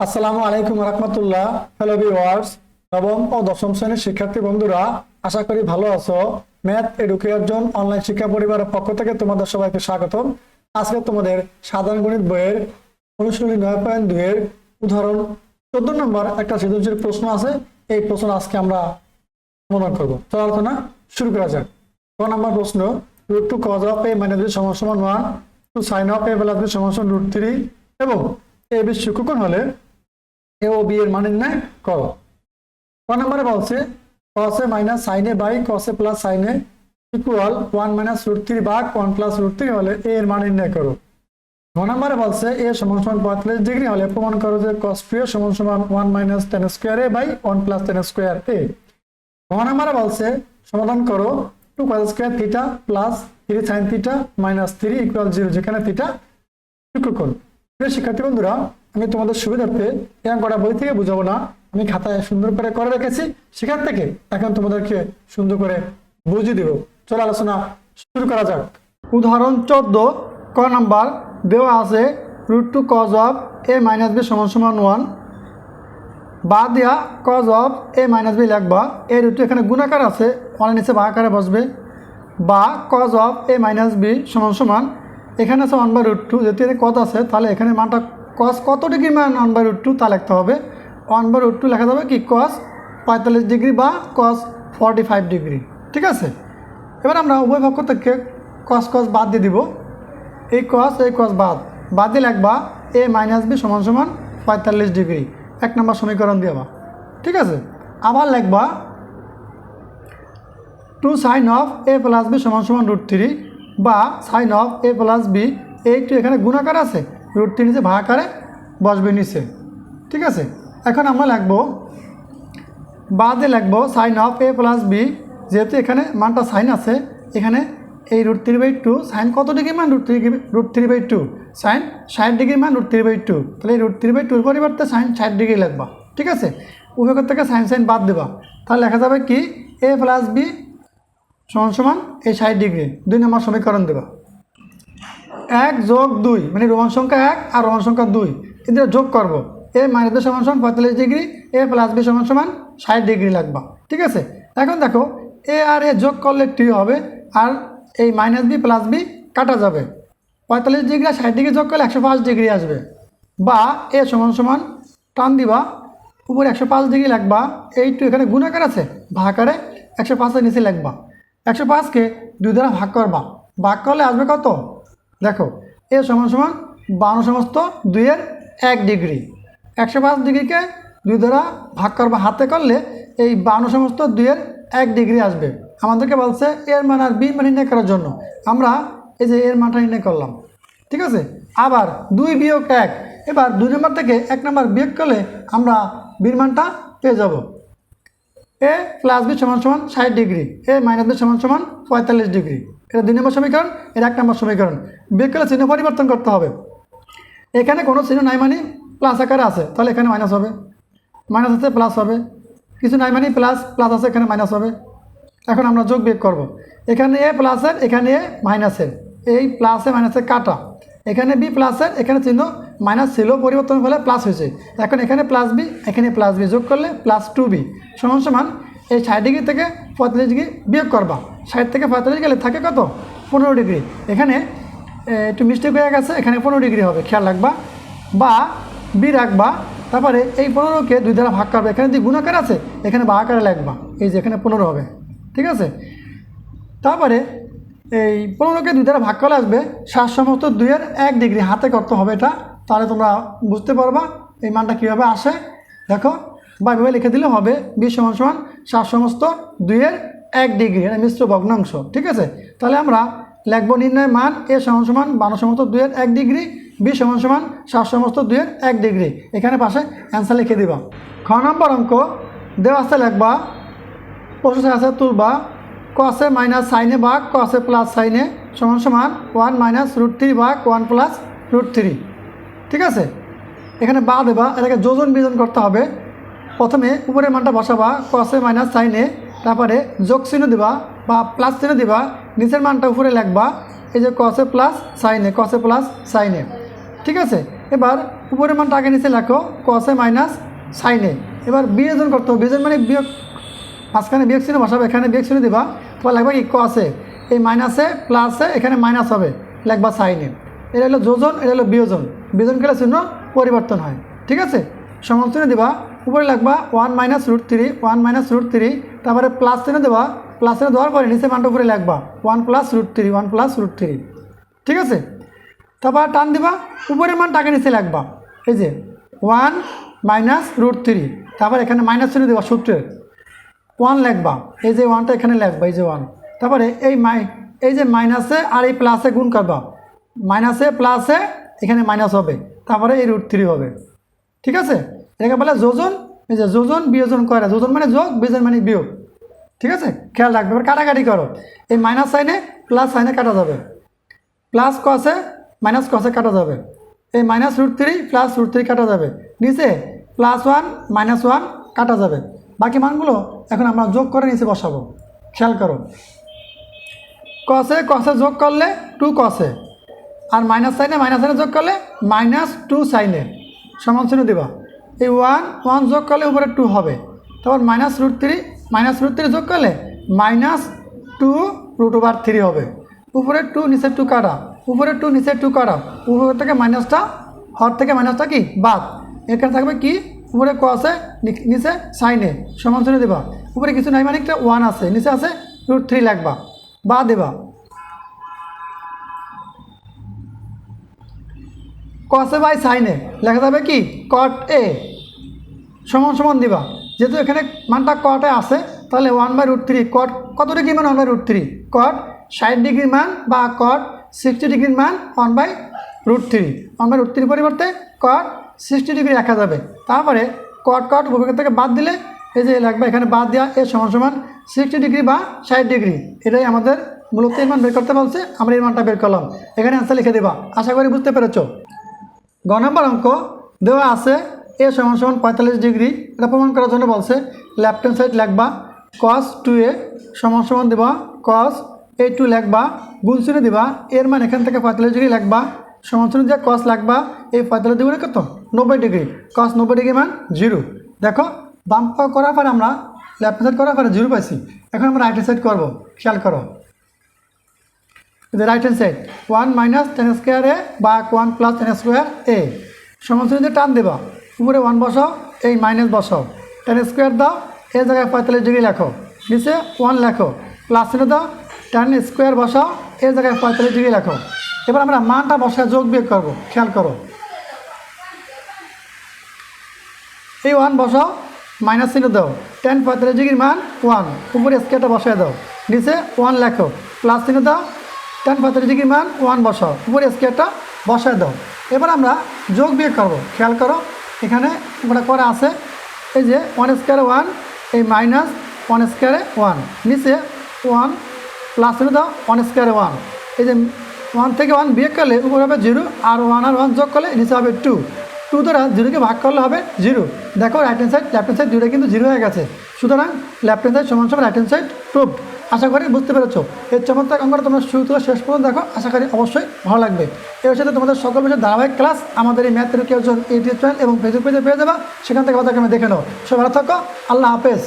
আসসালামু আলাইকুম রহমতুল্লাহ hello viewers নবম ও দশম শ্রেণির শিক্ষার্থী বন্ধুরা, আশা করি ভালো আছো। ম্যাথ এডুকেশন অনলাইন শিক্ষা পরিবারের পক্ষ থেকে তোমাদের সবাইকে স্বাগতম। আজকে তোমাদের সাধারণ গণিত বইয়ের অনুশীলনী নয় পয়েন্ট দুইয়ের উদাহরণ চোদ্দ নম্বর একটা সৃজনশীল প্রশ্ন আছে। এই প্রশ্ন আজকে আমরা সমাধান করব। চলো আলোচনা শুরু করা যাক। ক নম্বর প্রশ্ন root two cos of A minus B সমান one two sine of A plus B সমান রুট থ্রি এবং এ বি সূক্ষ্মকোণ হলে এ ও বি এর মান নির্ণয় করো ক নম্বরে বলছে A minus sine by A plus sine equal one minus root three বা ওয়ান প্লাস রুট থ্রি হলে এ এর মান নির্ণয় করো। ঘ নম্বরে বলছে, এ সমান সমান পঁয়তাল্লিশ ডিগ্রি হলে প্রমাণ করো যে cos টু সমান সমান one minus tan square A by one plus tan square A ঘ নম্বরে বলছে, সমাধান করো two cos square theta plus three sine theta minus three equal zero যেখানে থিটা সূক্ষ্মকোণ প্রিয় শিক্ষার্থী বন্ধুরা আমি তোমাদের সুবিধার্থে এরকম করা বই থেকে বুঝাবো না। আমি খাতায় সুন্দর করে করে রেখেছি। সেখান থেকে এখন তোমাদেরকে সুন্দর করে বুঝিয়ে দেব। চলো আলোচনা শুরু করা যাক। উদাহরণ চোদ্দ, ক নাম্বার, দেওয়া আছে root two cos of A minus B সমান সমান ওয়ান। বা দিয়া cos of A minus B লিখবা। এ রুটু এখানে গুণাকার আছে অনেক নিচে বা আকারে বসবে। বা cos of A minus B সমান সমান। এখানে আছে ওয়ান বাই রুট টু, যেহেতু কত আছে, তাহলে এখানে মানটা কস কত ডিগ্রি মান ওয়ান বাই রুট টু তা লিখতে হবে? ওয়ান বাই রুট টু লেখা যাবে কি? কস পঁয়তাল্লিশ ডিগ্রি বা কস ফর্টি ফাইভ ডিগ্রি। ঠিক আছে? এবার আমরা উভয় পক্ষ থেকে কস কস বাদ দিয়ে দিব। এই কস এই কস বাদ। বাদ দিয়ে লিখবা এ মাইনাস বি সমান সমান পঁয়তাল্লিশ ডিগ্রি। এক নম্বর সমীকরণ দিয়ে বা। ঠিক আছে? আবার লিখবা two sine of A plus B সমান সমান রুট থ্রি বা sine of A plus B এইটু এখানে গুণাকার আছে। রুট থ্রি নিচে ভাগাকারে বসবে নিচে। ঠিক আছে? এখন আমরা লিখব বাদে লিখব sine of A plus B যেহেতু এখানে মানটা সাইন আছে, এখানে এই root three by two sine কত ডিগ্রি মান? Root three root three by two sine ষাট ডিগ্রি মান রুট থ্রি বাই টু তাহলে এই রুট থ্রি বাই টুর পরিবর্তে সাইন ষাট ডিগ্রি লিখবা। ঠিক আছে? উভয় থেকে সাইন সাইন বাদ দেবা। তাহলে লেখা যাবে কি? এ প্লাস বি সমান সমান এই ষাট ডিগ্রি। দুই নম্বর সমীকরণ দেবা। এক যোগ দুই মানে রোমান সংখ্যা এক আর রোমান সংখ্যা দুই। এদের যোগ করব। এ মাইনাস বি সমান সমান পঁয়তাল্লিশ ডিগ্রি, এ প্লাস বি সমান সমান ষাট ডিগ্রি লাগবা। ঠিক আছে? এখন দেখো, এ আর এ যোগ করলে টি হবে আর এই মাইনাস বি প্লাস বি কাটা যাবে। পঁয়তাল্লিশ ডিগ্রি আর ষাট ডিগ্রি যোগ করলে একশো পাঁচ ডিগ্রি আসবে। বা এ সমান সমান টান দিবা, উপরে একশো পাঁচ ডিগ্রি লাগবা এইটু এখানে গুণাকার আছে ভাগাকারে একশো পাঁচের নিচে লাগবা। একশো পাঁচকে দুই দ্বারা ভাগ করবা। ভাগ করলে আসবে কত? দেখো, এ সমান সমান বান্ন সমস্ত দুইয়ের এক ডিগ্রি। একশো পাঁচ ডিগ্রিকে দুই দ্বারা ভাগ করবা হাতে করলে এই বান্ন সমস্ত দুইয়ের এক ডিগ্রি আসবে। আমাদেরকে বলছে এর মান আর বি মান নির্ণয় করার জন্য। আমরা এই যে এর মানটা নির্ণয় করলাম, ঠিক আছে? আবার দুই বিয়োগ এক, এবার দুই নম্বর থেকে এক নম্বর বিয়োগ করলে আমরা বির মানটা পেয়ে যাব। এ প্লাস বি সমান সমান ষাট ডিগ্রি, এ মাইনাস বি সমান সমান পঁয়তাল্লিশ ডিগ্রি। এটা দুই নম্বর সমীকরণ, এটা এক নম্বর সমীকরণ। বিয়োগ করলে চিহ্ন পরিবর্তন করতে হবে। এখানে কোনো চিহ্ন নাই মানে প্লাস আকারে আছে, তাহলে এখানে মাইনাস হবে। মাইনাস আছে প্লাস হবে। কিছু নাই মানে প্লাস প্লাস আছে, এখানে মাইনাস হবে। এখন আমরা যোগ বিয়োগ করব। এখানে এ প্লাসের এখানে এ মাইনাসের এই প্লাসে মাইনাসে কাটা। এখানে বি প্লাসের এখানে চিহ্ন মাইনাস ছিল, পরিবর্তন হলে প্লাস হয়েছে। এখন এখানে প্লাস বি এখানে প্লাস বি যোগ করলে প্লাস টু বি সমান সমান এই ষাট ডিগ্রি থেকে পঁয়তাল্লিশ ডিগ্রি বিয়োগ করবা। ষাট থেকে পঁয়তাল্লিশ গেলে থাকে কত? পনেরো ডিগ্রি। এখানে একটু মিস্টেক হয়ে গেছে, এখানে পনেরো ডিগ্রি হবে, খেয়াল রাখবা। বা বি রাখবা, তারপরে এই পনেরোকে দুই দ্বারা ভাগ করবে। এখানে যদি গুণাকার আছে, এখানে বা আকারে লাগবা এই যে এখানে পনেরো হবে, ঠিক আছে? তারপরে এই পনেরোকে দুই দ্বারা ভাগ করে আসবে, সাত সমস্ত দুইয়ের এক ডিগ্রি, হাতে করতে হবে এটা, তাহলে তোমরা বুঝতে পারবা এই মানটা কীভাবে আসে। দেখো বা এভাবে লিখে দিলে হবে বিশ সমান সমান সাত সমস্ত দুইয়ের এক ডিগ্রি, এটা মিশ্র ভগ্নাংশ, ঠিক আছে? তাহলে আমরা লিখব নির্ণয় মান এ সমান সমান বারো সমস্ত দুইয়ের এক ডিগ্রি, বি সমান সমান সাত সমস্ত দুইয়ের এক ডিগ্রি। এখানে পাশে অ্যান্সার লিখে দিবা। খ নম্বর অঙ্ক, দেওয়া আছে লিখবা প্রসেসর আছে তুলবা কসে মাইনাস সাইনে ভাগ কসে প্লাস সাইনে সমান সমান ওয়ান মাইনাস রুট থ্রি ভাগ ওয়ান প্লাস রুট থ্রি ঠিক আছে? এখানে বা দেবা, এটাকে যোজন বিজন করতে হবে। প্রথমে উপরের মানটা বসাবা কসে মাইনাস সাইনে তারপরে যোগ চিহ্ন দিবা বা প্লাস চিহ্ন দিবা, নিচের মানটা উপরে লিখবা, এই যে কসে প্লাস সাইনে কসে প্লাস সাইনে ঠিক আছে? এবার উপরের মানটা আগে নিচে লেখো কসে মাইনাস সাইনে এবার বিয়োজন করতে হবে, বিয়োজন মানে বিয়োগ, মাঝখানে বিয়োগ চিহ্ন বসাবে, এখানে বিয়োগ চিহ্ন দিবা তোমার লাগবে কি কসে এই মাইনাসে প্লাসে এখানে মাইনাস হবে লাগবা সাইনে এটা হলো যোজন, এটা হলো বিয়োজন বিয়োজন করলে চিহ্ন পরিবর্তন হয়, ঠিক আছে? সমান চিহ্ন দিবা, উপরে লাগবা one minus root three one minus root three তারপরে প্লাস চিহ্ন দেবা প্লাস চিহ্ন দেওয়ার পরে নিচে মানটা উপরে লাগবা one plus root three one plus root three ঠিক আছে? তারপর টান দিবা, উপরের মান টাকা নিচে লাগবা এই যে ওয়ান মাইনাস রুট থ্রি তারপর এখানে মাইনাস চিহ্ন দেবা সূত্রের ওয়ান লিখবা। এই যে ওয়ানটা এখানে লিখবা, এই যে ওয়ান তারপরে এই মাই এই যে মাইনাসে আর এই প্লাসে গুণ করবা। মাইনাসে প্লাসে এখানে মাইনাস হবে। তারপরে এই রুট থ্রি হবে। ঠিক আছে? এটাকে বলে যোজন যে যোজন, বিয়োজন করে যোজন মানে যোগ, বিয়োজন মানে বিয়োগ। ঠিক আছে? খেয়াল রাখবে। এবার কাটাকাটি করো। এই মাইনাস সাইনে প্লাস সাইনে কাটা যাবে। প্লাস কসে মাইনাস কসে কাটা যাবে। এই minus root three plus root three কাটা যাবে। নিচে প্লাস ওয়ান মাইনাস ওয়ান কাটা যাবে। বাকি মানগুলো এখন আমরা যোগ করে নিচে বসাবো। খেয়াল করো। কসে কসে যোগ করলে two কসে R minus sin A minus sin A যোগ করলে মাইনাস টু সাইনে সমান চিহ্ন দিবা। এই ওয়ান ওয়ান যোগ করলে উপরে টু হবে। তারপর minus root three minus root three যোগ করলে minus two root over three হবে। উপরে টু নিচে টু কাটা। উপরে টু নিচে টু কাটা। উপর থেকে মাইনাসটা হর থেকে মাইনাসটা কি? বাদ। এখানে থাকবে কি? উপরে ক আছে? নিচে সাইনে সমান চিহ্ন দেবা। উপরে কিছু নাই মানে একটা ওয়ান আছে। নিচে আছে রুট থ্রি লাগবা। বা দেবা। কসে বাই সাইনে লেখা যাবে কি? কট এ সমান সমান দিবা। যেহেতু এখানে মানটা কটে আছে, তাহলে one by root three cot কত ডিগ্রি মান one by root three cot ষাট ডিগ্রির মান বা কট সিক্সটি ডিগ্রির মান one by root three one by root থ্রির পরিবর্তে কট সিক্সটি ডিগ্রি রাখা যাবে। তারপরে কট কট উপভোগ থেকে বাদ দিলে এই যে লাগবে এখানে বাদ দেওয়া এর সমান সমান সিক্সটি ডিগ্রি বা ষাট ডিগ্রি এটাই আমাদের মূলত এই মান বের করতে বলছে, আমরা এই মানটা বের করলাম। এখানে অ্যান্সার লিখে দেবা। আশা করি বুঝতে পেরেছ। গ নম্বর অঙ্ক দেওয়া আছে এ সমান সমান পঁয়তাল্লিশ ডিগ্রি। এটা প্রমাণ করার জন্য বলছে লেফট হ্যান্ড সাইড লেখবা কস টু এ সমান সমান দেবা কস এ টু লেখবা গুণ চিহ্ন দিবা। এর মান এখান থেকে পঁয়তাল্লিশ ডিগ্রি লেখবা। সমান চিহ্ন দিয়ে কস লাগবা এই পঁয়তাল্লিশ ডিগ্রি কত? নব্বই ডিগ্রি। কস নব্বই ডিগ্রি মান জিরো দেখো, বাম করার পরে আমরা লেফট হ্যান্ড সাইড করার পরে জিরো পাইছি। এখন আমরা রাইট সাইড করব। খেয়াল করো। The right hand side 1 minus tan square a বা 1 plus tan square a. সমস্ত দিয়ে টান দেবা, উপরে 1 বসাও, এই মাইনাস বসাও। tan স্কোয়ার দাও, এই জায়গায় পঁয়তাল্লিশ ডিগ্রি লেখো। নিচে 1 লেখো। প্লাস চিহ্ন দাও, tan স্কোয়ার বসাও, এই জায়গায় পঁয়তাল্লিশ ডিগ্রি লেখো। এবার আমরা মানটা বসায় যোগ বিয়োগ করব, খেয়াল করো। এই ওয়ান বসাও মাইনাস চিহ্ন দাও। টেন পঁয়তাল্লিশ ডিগ্রির মান ওয়ান উপরে স্কেয়ারটা বসায় দাও। নিচে ওয়ান লেখো। প্লাস চিহ্ন দাও টেন ডিগ্রির মান ওয়ান বসাও। উপরে স্কেয়ারটা বসায় দাও। এবার আমরা যোগ বিয়োগ করব। খেয়াল করো, এখানে আমরা করা আছে, এই যে ওয়ান স্কোয়ারে ওয়ান এই মাইনাস ওয়ান স্কোয়ারে ওয়ান নিচে ওয়ান প্লাস চিহ্ন দাও ওয়ান স্কোয়ারে ওয়ান এই যে ওয়ান থেকে ওয়ান বিয়োগ করলে উপরে হবে জিরো আর ওয়ান আর ওয়ান যোগ করলে নিচে হবে টু টু দ্বারা জিরোকে ভাগ করলে হবে জিরো দেখো right hand side left hand side দুটো কিন্তু জিরো হয়ে গেছে। সুতরাং লেফট হ্যান্ড সাইড সমান সমান রাইট হ্যান্ড সাইড প্রুভ আশা করি বুঝতে পেরেছ। এর চমৎকার অঙ্গটা তোমরা শুরু থেকে শেষ পর্যন্ত দেখো, আশা করি অবশ্যই ভালো লাগবে। এর সাথে তোমাদের সকল বিষয়ে ধারাবাহিক ক্লাস আমাদের এই ম্যাথের কেউ ইউটিউব চ্যানেল এবং ফেসবুক পেজে পেয়ে যাবা। সেখান থেকে আমাদেরকে আমি দেখে নাও সবাই ভালো থাকো, আল্লাহ হাফেজ।